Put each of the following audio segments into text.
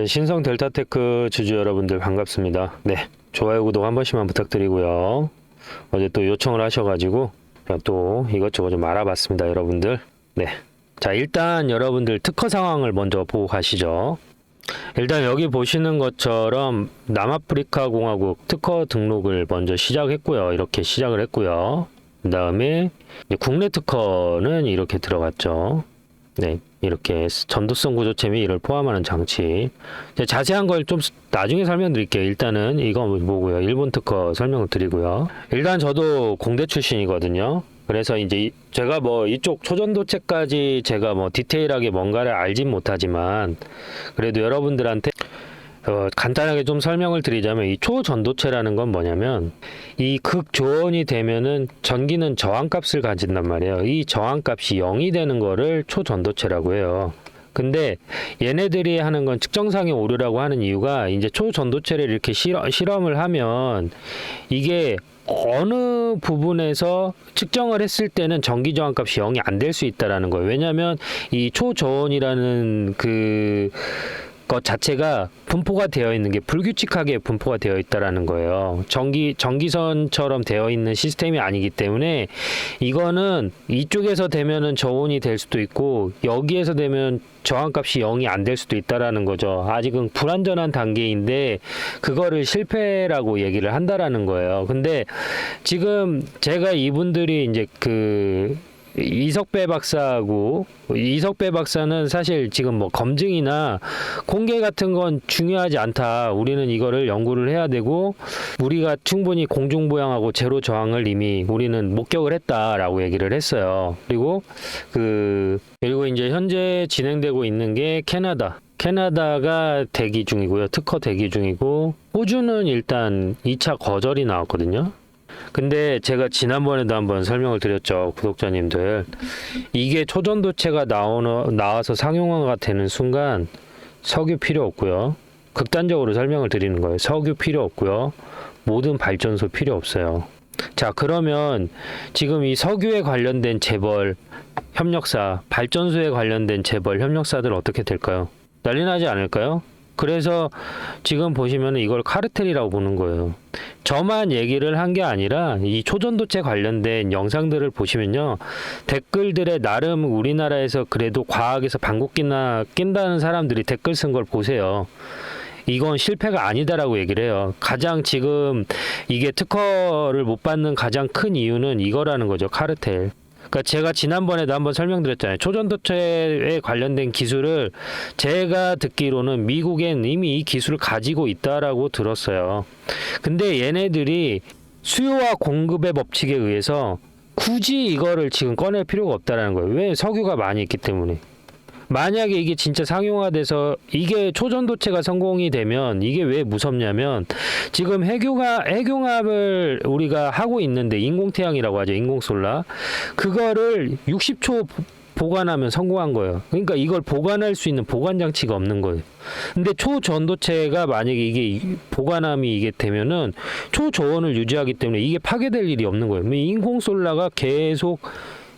네, 신성 델타테크 주주 여러분들 반갑습니다. 네, 좋아요, 구독 한 번씩만 부탁드리고요. 어제 또 요청을 하셔가지고 또 이것저것 좀 알아봤습니다, 여러분들. 네, 자 일단 여러분들 특허 상황을 먼저 보고 가시죠. 일단 여기 보시는 것처럼 남아프리카 공화국 특허 등록을 먼저 시작했고요. 이렇게 시작을 했고요. 그 다음에 국내 특허는 이렇게 들어갔죠. 네, 이렇게 전도성 구조체 및 이를 포함하는 장치. 자세한 걸 좀 나중에 설명드릴게요. 일단은 이거 뭐고요. 일본 특허 설명을 드리고요. 일단 저도 공대 출신이거든요. 그래서 이제 이- 제가 뭐 이쪽 초전도체까지 제가 뭐 디테일하게 뭔가를 알진 못하지만 그래도 여러분들한테 어, 간단하게 좀 설명을 드리자면 이 초전도체라는 건 뭐냐면 이 극조원이 되면은 전기는 저항값을 가진단 말이에요. 이 저항값이 0이 되는 거를 초전도체라고 해요. 근데 얘네들이 하는 건 측정상의 오류라고 하는 이유가 이제 초전도체를 이렇게 실험, 실험을 하면 이게 어느 부분에서 측정을 했을 때는 전기 저항값이 0이 안 될 수 있다라는 거예요. 왜냐하면 이 초저온이라는 그 것 자체가 분포가 되어 있는 게 불규칙하게 분포가 되어 있다라는 거예요. 전기 전기선처럼 되어 있는 시스템이 아니기 때문에 이거는 이쪽에서 되면은 저온이 될 수도 있고 여기에서 되면 저항값이 0이 안 될 수도 있다라는 거죠. 아직은 불완전한 단계인데 그거를 실패라고 얘기를 한다라는 거예요. 근데 지금 제가 이분들이 이제 그 이석배 박사하고 이석배 박사는 사실 지금 뭐 검증이나 공개 같은 건 중요하지 않다. 우리는 이거를 연구를 해야 되고 우리가 충분히 공중부양하고 제로 저항을 이미 우리는 목격을 했다라고 얘기를 했어요. 그리고 그 그리고 이제 현재 진행되고 있는 게 캐나다. 캐나다가 대기 중이고요. 특허 대기 중이고 호주는 일단 2차 거절이 나왔거든요. 근데 제가 지난번에도 한번 설명을 드렸죠 구독자님들. 이게 초전도체가 나오는 나와서 상용화가 되는 순간 석유 필요 없고요. 극단적으로 설명을 드리는 거예요. 석유 필요 없고요. 모든 발전소 필요 없어요. 자 그러면 지금 이 석유에 관련된 재벌 협력사 발전소에 관련된 재벌 협력사들 어떻게 될까요? 난리 나지 않을까요 그래서 지금 보시면 이걸 카르텔이라고 보는 거예요. 저만 얘기를 한 게 아니라 이 초전도체 관련된 영상들을 보시면요. 댓글들에 나름 우리나라에서 그래도 과학에서 방귀끼나 낀다는 사람들이 댓글 쓴 걸 보세요. 이건 실패가 아니다라고 얘기를 해요. 가장 지금 이게 특허를 못 받는 가장 큰 이유는 이거라는 거죠. 카르텔. 그러니까 제가 지난번에도 한번 설명드렸잖아요. 초전도체에 관련된 기술을 제가 듣기로는 미국엔 이미 이 기술을 가지고 있다라고 들었어요. 근데 얘네들이 수요와 공급의 법칙에 의해서 굳이 이거를 지금 꺼낼 필요가 없다라는 거예요. 왜 석유가 많이 있기 때문에. 만약에 이게 진짜 상용화돼서 이게 초전도체가 성공이 되면 이게 왜 무섭냐면 지금 핵융합 핵융합을 우리가 하고 있는데 인공태양이라고 하죠 인공솔라 그거를 60초 보관하면 성공한 거예요. 그러니까 이걸 보관할 수 있는 보관 장치가 없는 거예요. 근데 초전도체가 만약에 이게 이- 보관함이 이게 되면은 초저온을 유지하기 때문에 이게 파괴될 일이 없는 거예요. 인공솔라가 계속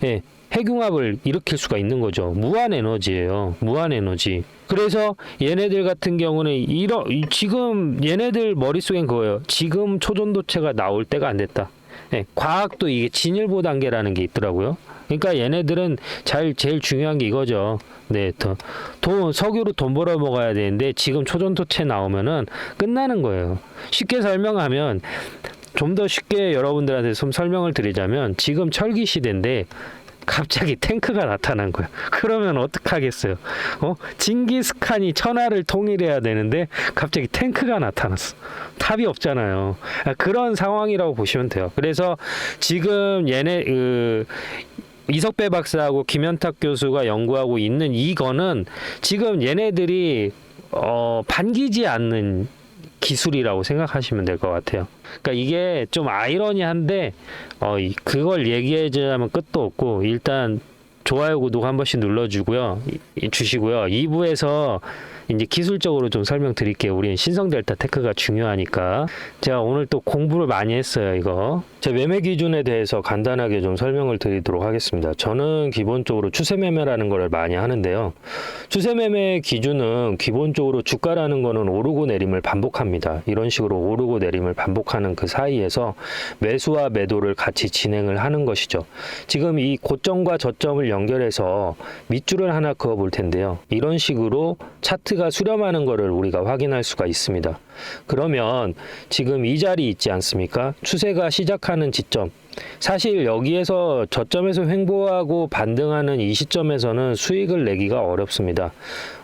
예, 핵융합을 일으킬 수가 있는 거죠. 무한 에너지예요. 무한 에너지. 그래서 얘네들 같은 경우는 이러 이- 지금 얘네들 머릿속엔 그거예요. 지금 초전도체가 나올 때가 안 됐다. 예, 과학도 이게 진일보 단계라는 게 있더라고요. 그러니까 얘네들은 잘 제일 중요한 게 이거죠. 네, 더, 돈 석유로 돈 벌어 먹어야 되는데 지금 초전도체 나오면은 끝나는 거예요. 쉽게 설명하면 좀 더 쉽게 여러분들한테 좀 설명을 드리자면 지금 철기 시대인데 갑자기 탱크가 나타난 거야. 그러면 어떡하겠어요? 어? 징기스칸이 천하를 통일해야 되는데 갑자기 탱크가 나타났어. 답이 없잖아요. 아, 그런 상황이라고 보시면 돼요. 그래서 지금 얘네 그 이석배 박사하고 김현탁 교수가 연구하고 있는 이거는 지금 얘네들이 어, 반기지 않는 기술이라고 생각하시면 될 것 같아요. 그러니까 이게 좀 아이러니한데 어, 이- 그걸 얘기해 주자면 끝도 없고 일단 좋아요, 구독 한 번씩 눌러주고요. 주시고요. 2부에서 이제 기술적으로 좀 설명드릴게요. 우리는 신성 델타 테크가 중요하니까. 제가 오늘 또 공부를 많이 했어요, 이거. 제 매매 기준에 대해서 간단하게 좀 설명을 드리도록 하겠습니다. 저는 기본적으로 추세 매매라는 걸 많이 하는데요. 추세 매매 기준은 기본적으로 주가라는 거는 오르고 내림을 반복합니다. 이런 식으로 오르고 내림을 반복하는 그 사이에서 매수와 매도를 같이 진행을 하는 것이죠. 지금 이 고점과 저점을 연결해서 밑줄을 하나 그어 볼 텐데요. 이런 식으로 차트가 수렴하는 것을 우리가 확인할 수가 있습니다. 그러면 지금 이 자리 있지 않습니까? 추세가 시작하는 지점. 사실 여기에서 저점에서 횡보하고 반등하는 이 시점에서는 수익을 내기가 어렵습니다.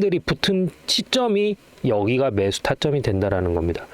들이 붙은 시점이 여기가 매수 타점이 된다라는 겁니다.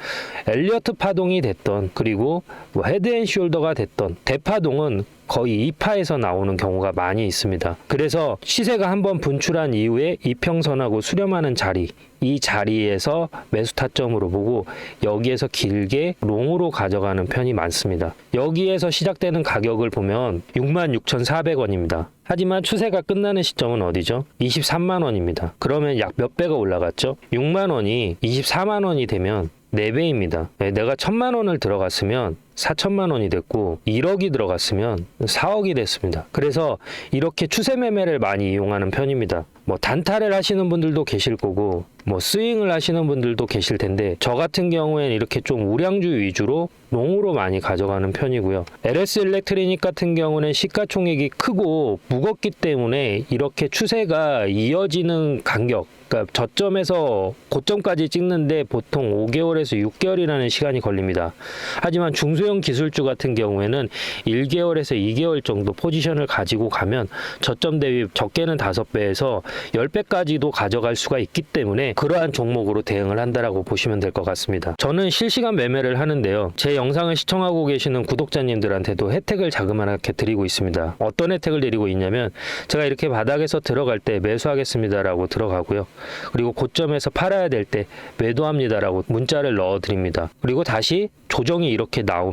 엘리어트 파동이 됐던 그리고 뭐 헤드앤숄더가 됐던 대파동은 거의 2파에서 나오는 경우가 많이 있습니다. 그래서 시세가 한번 분출한 이후에 이평선하고 수렴하는 자리 이 자리에서 매수 타점으로 보고 여기에서 길게 롱으로 가져가는 편이 많습니다. 여기에서 시작되는 가격을 보면 66,400원입니다. 하지만 추세가 끝나는 시점은 어디죠? 23만 원입니다. 그러면 약 몇 배가 올라갔죠? 6만 원이 24만 원이 되면 4배입니다. 내가 1000만 원을 들어갔으면 4천만 원이 됐고 1억이 들어갔으면 4억이 됐습니다. 그래서 이렇게 추세 매매를 많이 이용하는 편입니다. 뭐 단타를 하시는 분들도 계실 거고 뭐 스윙을 하시는 분들도 계실 텐데 저 같은 경우에는 이렇게 좀 우량주 위주로 롱으로 많이 가져가는 편이고요. LS 일렉트리닉 같은 경우는 시가총액이 크고 무겁기 때문에 이렇게 추세가 이어지는 간격 그러니까 저점에서 고점까지 찍는데 보통 5개월에서 6개월이라는 시간이 걸립니다. 하지만 중소형 기술주 같은 경우에는 1개월에서 2개월 정도 포지션을 가지고 가면 저점 대비 적게는 5배에서 10배까지도 가져갈 수가 있기 때문에 그러한 종목으로 대응을 한다라고 보시면 될 것 같습니다. 저는 실시간 매매를 하는데요. 제 영상을 시청하고 계시는 구독자님들한테도 혜택을 자그마하게 드리고 있습니다. 어떤 혜택을 드리고 있냐면 제가 이렇게 바닥에서 들어갈 때 매수하겠습니다라고 들어가고요. 그리고 고점에서 팔아야 될 때 매도합니다라고 문자를 넣어 드립니다. 그리고 다시 조정이 이렇게 나오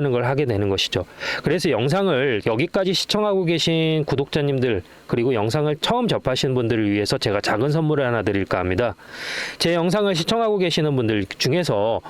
는 걸 하게 되는 것이죠. 그래서 영상을 여기까지 시청하고 계신 구독자님들 그리고 영상을 처음 접하시는 분들을 위해서 제가 작은 선물을 하나 드릴까 합니다. 제 영상을 시청하고 계시는 분들 중에서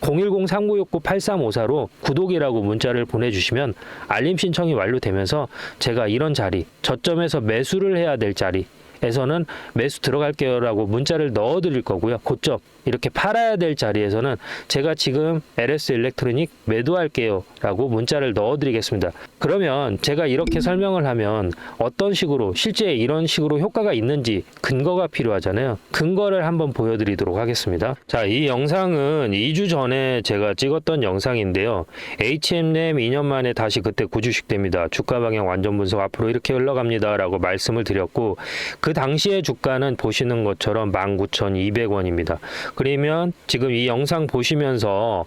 010-3969-8354로 구독이라고 문자를 보내주시면 알림 신청이 완료되면서 제가 이런 자리, 저점에서 매수를 해야 될 자리, 에서는 매수 들어갈게요라고 문자를 넣어 드릴 거고요. 고점 이렇게 팔아야 될 자리에서는 제가 지금 LS 일렉트로닉 매도할게요 라고 문자를 넣어 드리겠습니다. 그러면 제가 이렇게 설명을 하면 어떤 식으로 실제 이런 식으로 효과가 있는지 근거가 필요하잖아요. 근거를 한번 보여 드리도록 하겠습니다. 자, 이 영상은 2주 전에 제가 찍었던 영상인데요. HM램 2년 만에 다시 그때 구주식됩니다. 주가 방향 완전 분석 앞으로 이렇게 흘러갑니다 라고 말씀을 드렸고 그 당시의 주가는 보시는 것처럼 19,200원입니다. 그러면 지금 이 영상 보시면서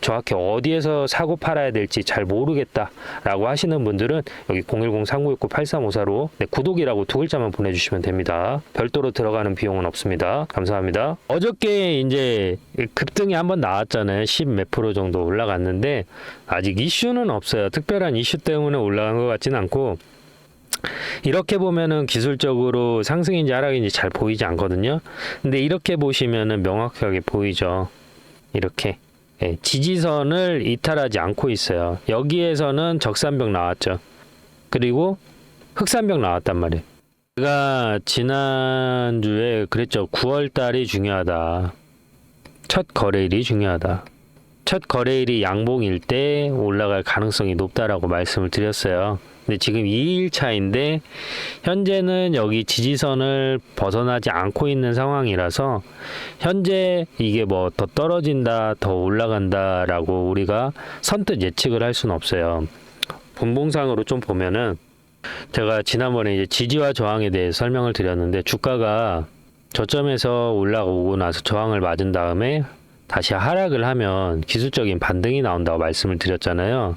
정확히 어디에서 사고 팔아야 될지 잘 모르겠다라고 하시는 분들은 여기 010-3969-8354로 네, 구독이라고 두 글자만 보내주시면 됩니다. 별도로 들어가는 비용은 없습니다. 감사합니다. 어저께 이제 급등이 한번 나왔잖아요. 10 몇 프로 정도 올라갔는데 아직 이슈는 없어요. 특별한 이슈 때문에 올라간 것 같지는 않고 이렇게 보면은 기술적으로 상승인지 하락인지 잘 보이지 않거든요. 근데 이렇게 보시면은 명확하게 보이죠. 이렇게 예, 지지선을 이탈하지 않고 있어요. 여기에서는 적산병 나왔죠. 그리고 흑산병 나왔단 말이에요. 제가 지난주에 그랬죠. 9월 달이 중요하다. 첫 거래일이 중요하다. 첫 거래일이 양봉일 때 올라갈 가능성이 높다라고 말씀을 드렸어요. 근데 지금 2일 차인데 현재는 여기 지지선을 벗어나지 않고 있는 상황이라서 현재 이게 뭐 더 떨어진다, 더 올라간다 라고 우리가 선뜻 예측을 할 수는 없어요. 분봉상으로 좀 보면은 제가 지난번에 이제 지지와 저항에 대해 설명을 드렸는데 주가가 저점에서 올라오고 나서 저항을 맞은 다음에 다시 하락을 하면 기술적인 반등이 나온다고 말씀을 드렸잖아요.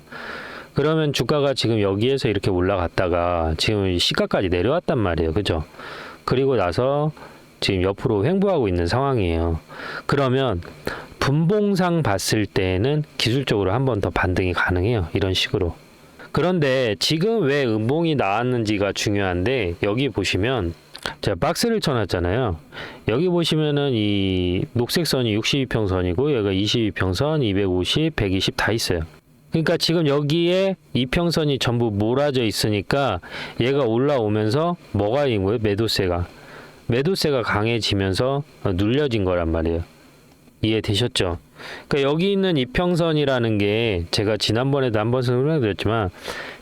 그러면 주가가 지금 여기에서 이렇게 올라갔다가 지금 시가까지 내려왔단 말이에요. 그죠? 그리고 나서 지금 옆으로 횡보하고 있는 상황이에요. 그러면 분봉상 봤을 때는 기술적으로 한 번 더 반등이 가능해요. 이런 식으로. 그런데 지금 왜 음봉이 나왔는지가 중요한데 여기 보시면 제가 박스를 쳐놨잖아요. 여기 보시면은 이 녹색 선이 62평선이고 여기가 22평선, 250, 120 다 있어요. 그러니까 지금 여기에 이평선이 전부 몰아져 있으니까 얘가 올라오면서 뭐가 있는 거예요? 매도세가. 매도세가 강해지면서 눌려진 거란 말이에요. 이해되셨죠? 그러니까 여기 있는 이평선이라는 게 제가 지난번에도 한번 설명드렸지만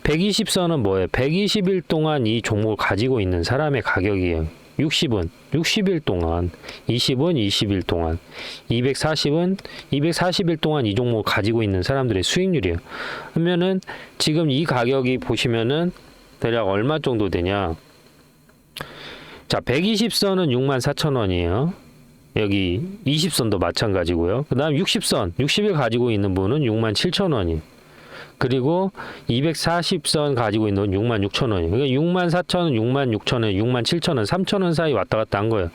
120선은 뭐예요? 120일 동안 이 종목을 가지고 있는 사람의 가격이에요. 60은 60일 동안, 20은 20일 동안, 240은 240일 동안 이 종목을 가지고 있는 사람들의 수익률이에요. 그러면은 지금 이 가격이 보시면은 대략 얼마 정도 되냐? 자, 120선은 6만 4천 원이에요. 여기 20선도 마찬가지고요. 그 다음 60선, 60일 가지고 있는 분은 6만 7천 원이에요. 그리고 240선 가지고 있는 건 6만 6천 원이에요. 그러니까 6만 4천 원, 6만 6천 원, 6만 7천 원, 3천 원 사이 왔다 갔다 한 거예요.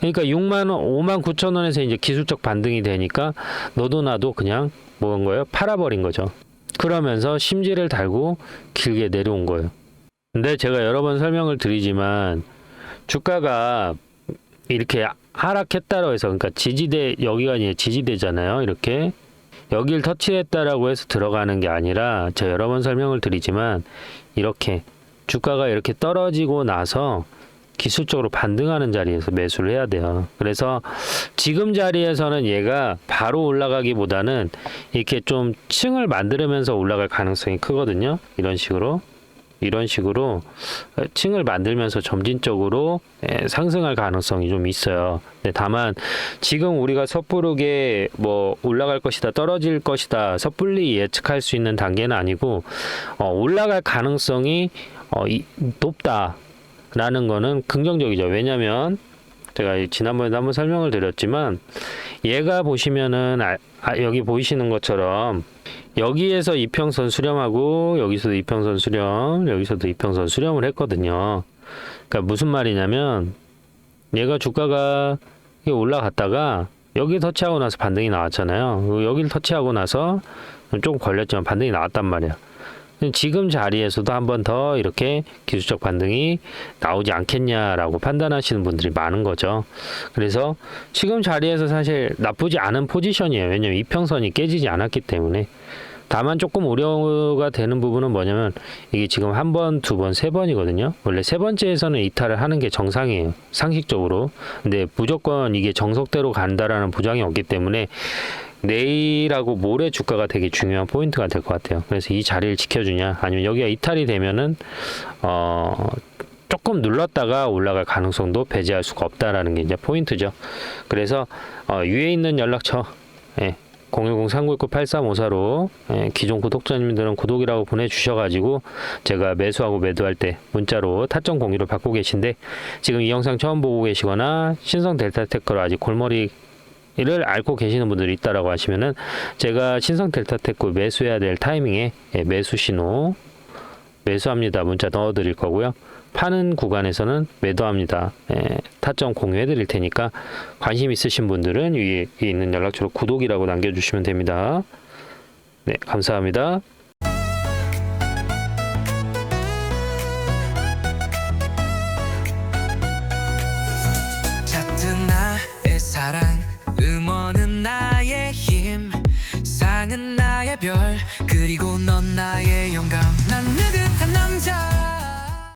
그러니까 6만 원, 5만 9천 원에서 이제 기술적 반등이 되니까 너도 나도 그냥 뭐한 거예요? 팔아버린 거죠. 그러면서 심지를 달고 길게 내려온 거예요. 근데 제가 여러 번 설명을 드리지만 주가가 이렇게 하락했다고 해서 그러니까 지지대 여기가 이제 지지대잖아요. 이렇게 여길 터치했다라고 해서 들어가는 게 아니라 제가 여러 번 설명을 드리지만 이렇게 주가가 이렇게 떨어지고 나서 기술적으로 반등하는 자리에서 매수를 해야 돼요. 그래서 지금 자리에서는 얘가 바로 올라가기보다는 이렇게 좀 층을 만들면서 올라갈 가능성이 크거든요. 이런 식으로. 이런 식으로 층을 만들면서 점진적으로 예, 상승할 가능성이 좀 있어요. 네, 다만 지금 우리가 섣부르게 뭐 올라갈 것이다, 떨어질 것이다, 섣불리 예측할 수 있는 단계는 아니고 어, 올라갈 가능성이 어, 이, 높다라는 거는 긍정적이죠. 왜냐하면 제가 이 지난번에도 한번 설명을 드렸지만 얘가 보시면은 아, 아, 여기 보이시는 것처럼 여기에서 이평선 수렴하고 여기서도 이평선 수렴, 여기서도 이평선 수렴을 했거든요. 그러니까 무슨 말이냐면 얘가 주가가 올라갔다가 여기 터치하고 나서 반등이 나왔잖아요. 여기를 터치하고 나서 조금 걸렸지만 반등이 나왔단 말이야. 지금 자리에서도 한 번 더 이렇게 기술적 반등이 나오지 않겠냐라고 판단하시는 분들이 많은 거죠. 그래서 지금 자리에서 사실 나쁘지 않은 포지션이에요. 왜냐면 이평선이 깨지지 않았기 때문에. 다만 조금 우려가 되는 부분은 뭐냐면 이게 지금 한 번, 두 번, 세 번이거든요. 원래 세 번째에서는 이탈을 하는 게 정상이에요. 상식적으로. 근데 무조건 이게 정석대로 간다라는 보장이 없기 때문에 내일하고 모레 주가가 되게 중요한 포인트가 될 것 같아요. 그래서 이 자리를 지켜주냐, 아니면 여기가 이탈이 되면은 어 조금 눌렀다가 올라갈 가능성도 배제할 수가 없다라는 게 이제 포인트죠. 그래서 어, 위에 있는 연락처, 예, 010-399-8354로 예, 기존 구독자님들은 구독이라고 보내주셔가지고 제가 매수하고 매도할 때 문자로 타점 공유를 받고 계신데 지금 이 영상 처음 보고 계시거나 신성 델타 테크로 아직 골머리 이를 앓고 계시는 분들이 있다라고 하시면은 제가 신성 델타테크 매수해야 될 타이밍에 예, 매수 신호 매수합니다. 문자 넣어 드릴 거고요. 파는 구간에서는 매도합니다. 예, 타점 공유해 드릴 테니까 관심 있으신 분들은 위에 있는 연락처로 구독이라고 남겨주시면 됩니다. 네 감사합니다